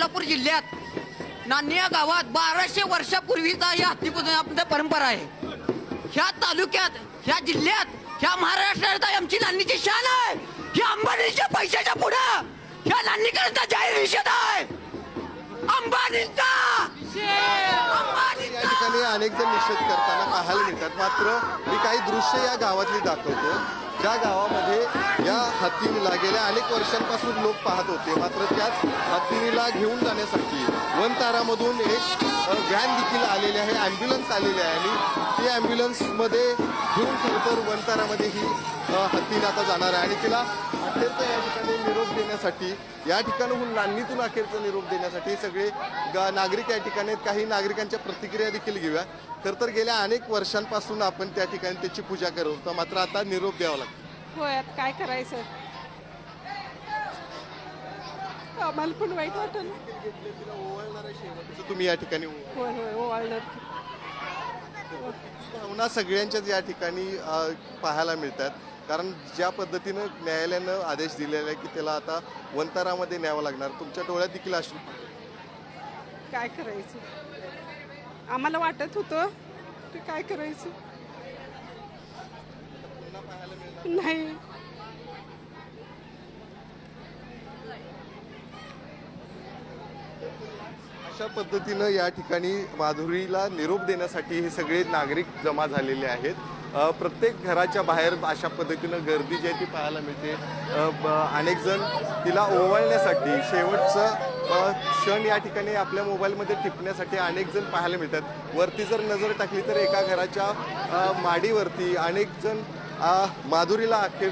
कोल्हापूर जिल्ह्यात नान्नी या गावात बाराशे वर्षापूर्वीचा या हत्तीपूजन आपल्या परंपरा आहे. ह्या तालुक्यात ह्या जिल्ह्यात ह्या महाराष्ट्रात आमची नान्नीची शान आहे. ह्या अंबानीच्या पैशाच्या पुढं ह्या नान्नीकरांचा जाहीर निषेध आहे. अंबानीचा! या ठिकाणी अनेक जण निषेध करताना पाहायला मिळतात. मात्र मी काही दृश्य या गावातली दाखवतो. ज्या गावामध्ये या हत्तीला गेल्या अनेक वर्षांपासून लोक पाहत होते. मात्र त्याच हत्तीला घेऊन जाण्यासाठी वनतारामधून एक व्हॅन देखील आलेली आहे ॲम्ब्युलन्स आलेली आहे आणि ती ॲम्ब्युलन्समध्ये घेऊन खरंतर वनतारामध्ये ही अ, आता जाणार आहे. आणि तिला अखेरचा या ठिकाणी निरोप देण्यासाठी या ठिकाणाहून नान्नीतून अखेरचा निरोप देण्यासाठी सगळे नागरिक या ठिकाणी काही नागरिकांच्या प्रतिक्रिया देखील घेऊया. खरं तर गेल्या अनेक वर्षांपासून आपण त्या ठिकाणी त्याची पूजा करत होतो. मात्र आता निरोप द्यावा लागतो. होय आता काय करायचं? आम्हाला पण वाईट वाटलं तुम्ही या ठिकाणी. होय होय ओवाळणार. भावना सगळ्यांच्याच या ठिकाणी अ, पाहायला मिळतात. कारण ज्या पद्धतीनं न्यायालयानं आदेश दिलेला आहे की त्याला आता वंतारामध्ये न्यावं लागणार तुमच्या डोळ्यात देखील अश्रू काय करायचं? आम्हाला वाटत होतं ते काय करायचं? नाही. अशा पद्धतीनं या ठिकाणी माधुरीला निरोप देण्यासाठी हे सगळे नागरिक जमा झालेले आहेत. प्रत्येक घराच्या बाहेर अशा पद्धतीनं गर्दी जी आहे ती पाहायला मिळते. अनेक जण तिला ओवाळण्यासाठी शेवटचं क्षण या ठिकाणी आपल्या मोबाईलमध्ये टिपण्यासाठी अनेक जण पाहायला मिळतात. वरती जर नजर टाकली तर एका घराच्या माडीवरती अनेक जण माधुरीला अखेर